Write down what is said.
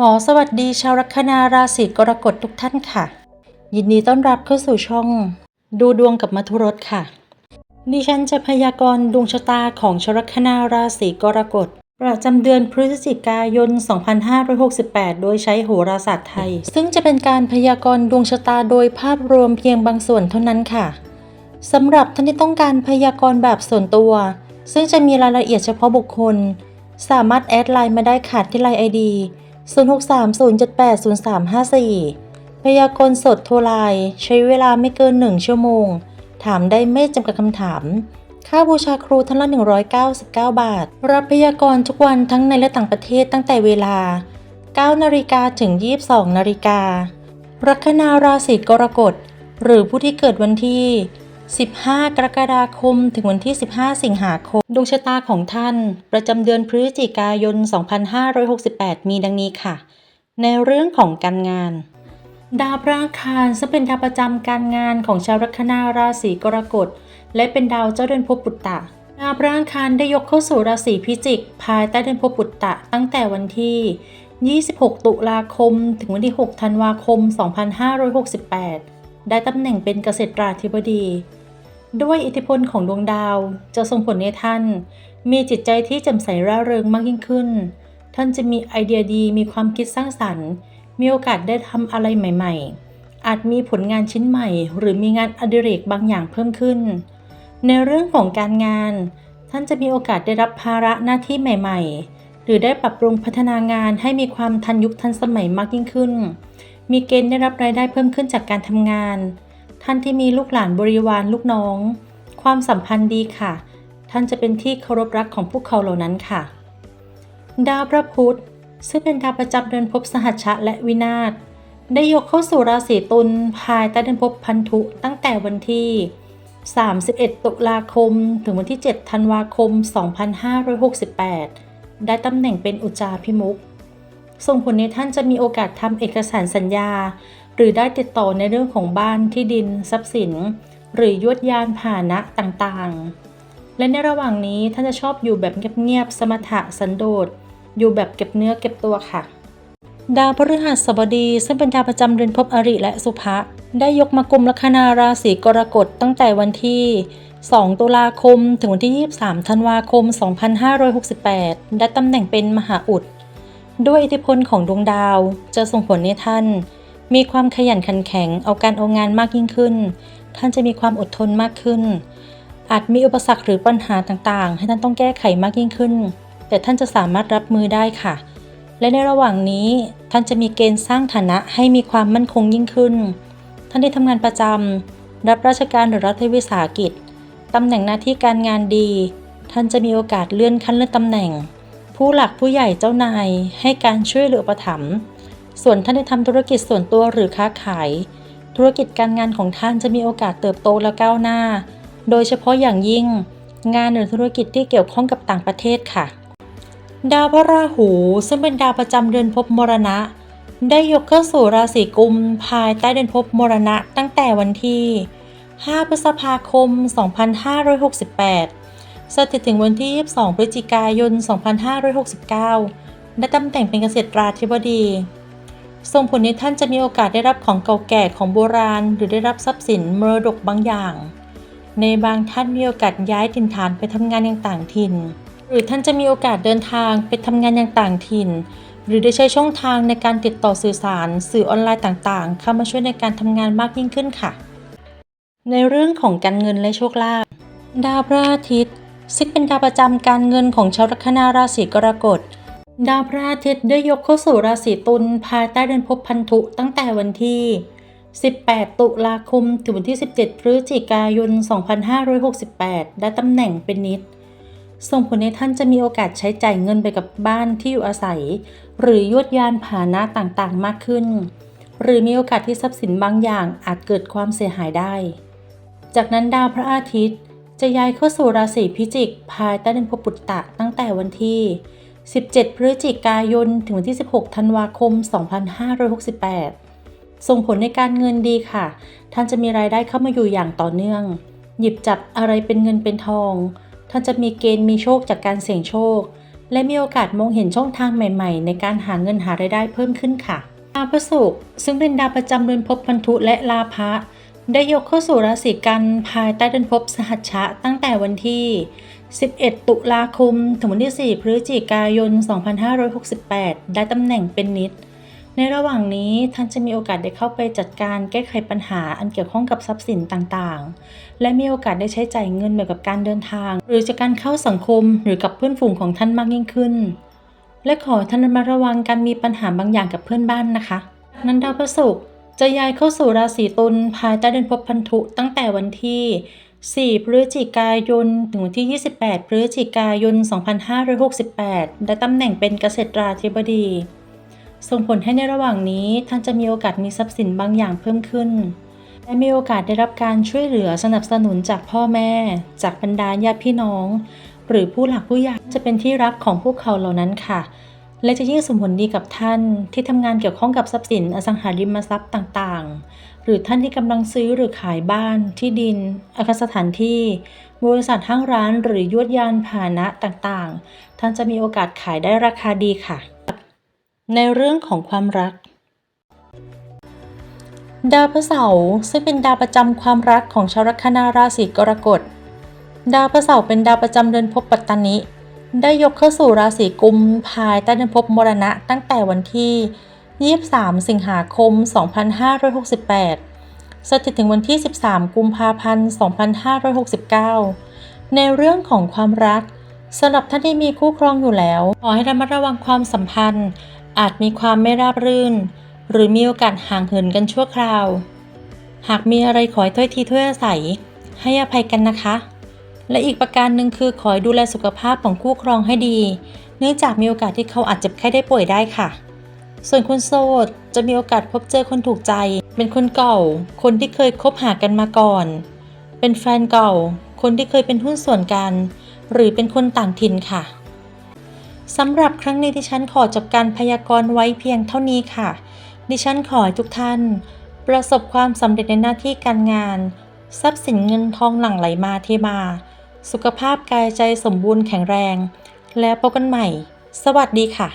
ขอสวัสดีชาวลัคนาราศีกรกฎทุกท่านค่ะ ยินดีต้อนรับเข้าสู่ช่อง ดูดวงกับมัทุรสค่ะ ดิฉันจะพยากรณ์ดวงชะตาของชาวลัคนาราศีกรกฎประจำเดือนพฤศจิกายน 2568 โดยใช้โหราศาสตร์ไทย ซึ่งจะเป็นการพยากรณ์ดวงชะตาโดยภาพรวมเพียงบางส่วนเท่านั้นค่ะสำหรับท่านที่ต้องการพยากรณ์แบบส่วนตัว ซึ่งจะมีรายละเอียดเฉพาะบุคคล สามารถแอดไลน์มาได้ค่ะที่ไลน์ไอดี 0630780354 พยากรณ์สดโทรไลน์ใช้เวลาไม่เกิน 1 ชั่วโมง ถามได้ไม่จำกัดคำถาม ค่าบูชาครูท่านละ 199 บาท รับพยากรณ์ทุกวันทั้งในและต่างประเทศตั้งแต่เวลา 9 นาฬิกาถึง 22 นาฬิกาลัคนาราศีกรกฎ หรือผู้ที่เกิดวันที่ 15 กรกฎาคม ถึงวันที่ 15 สิงหาคม ดวงชะตาของท่าน ประจำเดือนพฤศจิกายน 2568 มีดังนี้ค่ะ ในเรื่องของการงาน ดาวพระอังคารซึ่งเป็นดาวประจำการงานของชาวลัคนาราศีกรกฎ และเป็นดาวเจ้าเดือนภพปุตตะ ดาวพระอังคารได้ยกเข้าสู่ราศีพิจิก ภายใต้เดือนภพปุตตะ ตั้งแต่วันที่ 26 ตุลาคม ถึงวันที่ 6 ธันวาคม 2568 ได้ตำแหน่งเป็นเกษตราธิบดี ด้วยอิทธิพลของดวงดาวจะส่งผลให้ท่าน มีจิตใจที่แจ่มใสร่าเริงมากยิ่งขึ้น ท่านจะมีไอเดียดีมีความคิดสร้างสรรค์ มีโอกาสได้ทำอะไรใหม่ ๆ อาจมีผลงานชิ้นใหม่ หรือมีงานอดิเรกบางอย่างเพิ่มขึ้น ในเรื่องของการงาน ท่านจะมีโอกาสได้รับภาระหน้าที่ใหม่ ๆ หรือได้ปรับปรุงพัฒนางานให้มีความทันยุคทันสมัยมากยิ่งขึ้น มีเกณฑ์ได้รับรายได้เพิ่มขึ้นจากการทำงาน ท่านที่มีลูกหลานบริวารลูกน้อง ความสัมพันธ์ดีค่ะ ท่านจะเป็นที่เคารพรักของพวกเขาเหล่านั้นค่ะ ดาวพระพุธซึ่งเป็นดาวประจำเดือนภพสหัชชะและวินาศได้ยกเข้าสู่ราศีตุลภายใต้เดือนภพพันธุตั้งแต่วันที่ 31 ตุลาคม ถึงวันที่ 7 ธันวาคม 2568 ได้ตำแหน่งเป็นอุจจาพิมุขส่งผลในท่านจะมีโอกาสทำเอกสารสัญญา หรือได้ติดต่อในเรื่องของบ้านที่ดินทรัพย์สิน หรือยวดยานพาหนะต่างๆ และในระหว่างนี้ท่านจะชอบอยู่แบบเงียบๆสมถะสันโดษ อยู่แบบเก็บเนื้อเก็บตัวค่ะ ดาวพฤหัสบดีซึ่งเป็นดาวประจำเรือนภพอริและสุภะได้ยกมากุมลัคนาราศีกรกฎตั้งแต่วันที่ 2 ตุลาคม ถึงวันที่ 23 ธันวาคม 2568 ได้ตำแหน่งเป็นมหาอุด ด้วยอิทธิพลของดวงดาวจะส่งผลให้ท่าน มีความขยันขันแข็งเอาการเอางานมากยิ่งขึ้น ท่านจะมีความอดทนมากขึ้น อาจมีอุปสรรคหรือปัญหาต่างๆ ให้ท่านต้องแก้ไขมากยิ่งขึ้น แต่ท่านจะสามารถรับมือได้ค่ะ และในระหว่างนี้ท่านจะมีเกณฑ์สร้างฐานะให้มีความมั่นคงยิ่งขึ้น ท่านที่ทำงานประจำรับราชการหรือรัฐวิสาหกิจตำแหน่งหน้าที่การงานดี ท่านจะมีโอกาสเลื่อนขั้นเลื่อนตำแหน่ง ผู้หลักผู้ใหญ่เจ้านายให้การช่วยเหลือประถมภ์ ส่วนท่านที่ทำธุรกิจส่วนตัวหรือค้าขาย ธุรกิจการงานของท่านจะมีโอกาสเติบโตและก้าวหน้า โดยเฉพาะอย่างยิ่ง งานหรือธุรกิจที่เกี่ยวข้องกับต่างประเทศค่ะ ดาวพระราหูซึ่งเป็นดาวประจำเดือนภพมรณะ ได้ยกเข้าสู่ราศีกุมภายใต้เดือนภพมรณะตั้งแต่วันที่ 5 พฤษภาคม 2568สถิตถึงวันที่ 22 พฤศจิกายน 2569 ได้ตำแหน่งเป็นเกษตราธิบดี ส่งผลให้ท่านจะมีโอกาสได้รับของเก่าแก่ของโบราณ หรือได้รับทรัพย์สินมรดกบางอย่าง ในบางท่านมีโอกาสย้ายถิ่นฐานไปทำงานยังต่างถิ่น หรือท่านจะมีโอกาสเดินทางไปทำงานยังต่างถิ่น หรือได้ใช้ช่องทางในการติดต่อสื่อสาร สื่อออนไลน์ต่างๆ เข้ามาช่วยในการทำงานมากยิ่งขึ้นค่ะ ในเรื่องของการเงินและโชคลาภดาวพระอาทิตย์ซึ่งเป็นดาวประจำการเงินของชาวลัคนาราศีกรกฎ ดาวพระอาทิตย์ได้ยกเข้าสู่ราศีตุลภายใต้เดือนภพพันธุตั้งแต่วันที่ 18 ตุลาคมถึงวันที่ 17 พฤศจิกายน 2568 ได้ตำแหน่งเป็นนิด ส่งผลให้ท่านจะมีโอกาสใช้จ่ายเงินไปกับบ้านที่อยู่อาศัย หรือยวดยานพานะต่างๆ มากขึ้น หรือมีโอกาสที่ทรัพย์สินบางอย่างอาจเกิดความเสียหายได้ จากนั้นดาวพระอาทิตย์จะย้ายเข้าสู่ราศีพิจิก ภายใต้เดือนภพปุตตะตั้งแต่วันที่ 17 พฤศจิกายน ถึงวันที่ 16 ธันวาคม 2568 ส่งผลในการเงินดีค่ะ ท่านจะมีรายได้เข้ามาอยู่อย่างต่อเนื่อง หยิบจับอะไรเป็นเงินเป็นทอง ท่านจะมีเกณฑ์มีโชคจากการเสี่ยงโชค และมีโอกาสมองเห็นช่องทางใหม่ๆ ในการหาเงินหารายได้เพิ่มขึ้นค่ะดาวพฤหัสซึ่งเป็นดาวประจำเรือนภพพันธุและลาภะ ได้ยกเข้าสู่ราศีกันภายใต้เดือนภพสหัชชะตั้งแต่วันที่ 11 ตุลาคม ถึงวันที่ 4 พฤศจิกายน 2568 ได้ตำแหน่งเป็นนิด ในระหว่างนี้ท่านจะมีโอกาสได้เข้าไปจัดการแก้ไขปัญหาอันเกี่ยวข้องกับทรัพย์สินต่างๆ และมีโอกาสได้ใช้จ่ายเงินเกี่ยวกับการเดินทาง หรือจากการเข้าสังคมหรือกับเพื่อนฝูงของท่านมากยิ่งขึ้น และขอท่านระมาระวังการมีปัญหาบางอย่างกับเพื่อนบ้านนะคะ นั้นดาวพฤหัส จะย้ายเข้าสู่ราศีตุลภายใต้เดือนภพพันธุตั้งแต่วันที่ 4 พฤศจิกายน ถึงวันที่ 28 พฤศจิกายน 2568 ได้ตำแหน่งเป็นเกษตราธิบดี ส่งผลให้ในระหว่างนี้ท่านจะมีโอกาสมีทรัพย์สินบางอย่างเพิ่มขึ้น และมีโอกาสได้รับการช่วยเหลือสนับสนุนจากพ่อแม่ จากบรรดาญาติพี่น้อง หรือผู้หลักผู้ใหญ่จะเป็นที่รักของพวกเขาเหล่านั้นค่ะ และจะยิ่งส่งผลดีกับท่านที่ทำงานเกี่ยวข้องกับทรัพย์สินอสังหาริมทรัพย์ต่างๆ หรือท่านที่กำลังซื้อหรือขายบ้าน ที่ดิน อาคารสถานที่ บริษัทห้างร้าน หรือยวดยานพาหนะต่างๆ ท่านจะมีโอกาสขายได้ราคาดีค่ะ ในเรื่องของความรัก ดาวพฤหัสาร์ซึ่งเป็นดาวประจำความรักของชาวลัคนาราศีกรกฎ ดาวพฤหัสาร์เป็นดาวประจำเดือนภพปัตตานิ ได้ยกเข้าสู่ราศีกุมภายใต้ดือนภพมรณะตั้งแต่วันที่ 23 สิงหาคม 2568 สถิตถึงวันที่ 13 กุมภาพันธ์ 2569 ในเรื่องของความรักสำหรับท่านที่มีคู่ครองอยู่แล้ว ขอให้ระมัดระวังความสัมพันธ์ อาจมีความไม่ราบรื่น หรือมีโอกาสห่างเหินกันชั่วคราว หากมีอะไรขอให้ถ้อยทีถ้อยอาศัย ให้อภัยกันนะคะ และอีกประการหนึ่งคือขอให้ดูแลสุขภาพของคู่ครองให้ดี เนื่องจากมีโอกาสที่เขาอาจเจ็บไข้ได้ป่วยได้ค่ะ ส่วนคนโสดจะมีโอกาสพบเจอคนถูกใจ เป็นคนเก่า คนที่เคยคบหากันมาก่อน เป็นแฟนเก่า คนที่เคยเป็นหุ้นส่วนกัน หรือเป็นคนต่างถิ่นค่ะสำหรับครั้งนี้ดิฉันขอจบการพยากรณ์ไว้เพียงเท่านี้ค่ะ ดิฉันขอให้ทุกท่าน ประสบความสำเร็จในหน้าที่การงาน ทรัพย์สินเงินทองหลั่งไหลมาเทมา สุขภาพกายใจสมบูรณ์แข็งแรง แล้วพบกันใหม่ สวัสดีค่ะ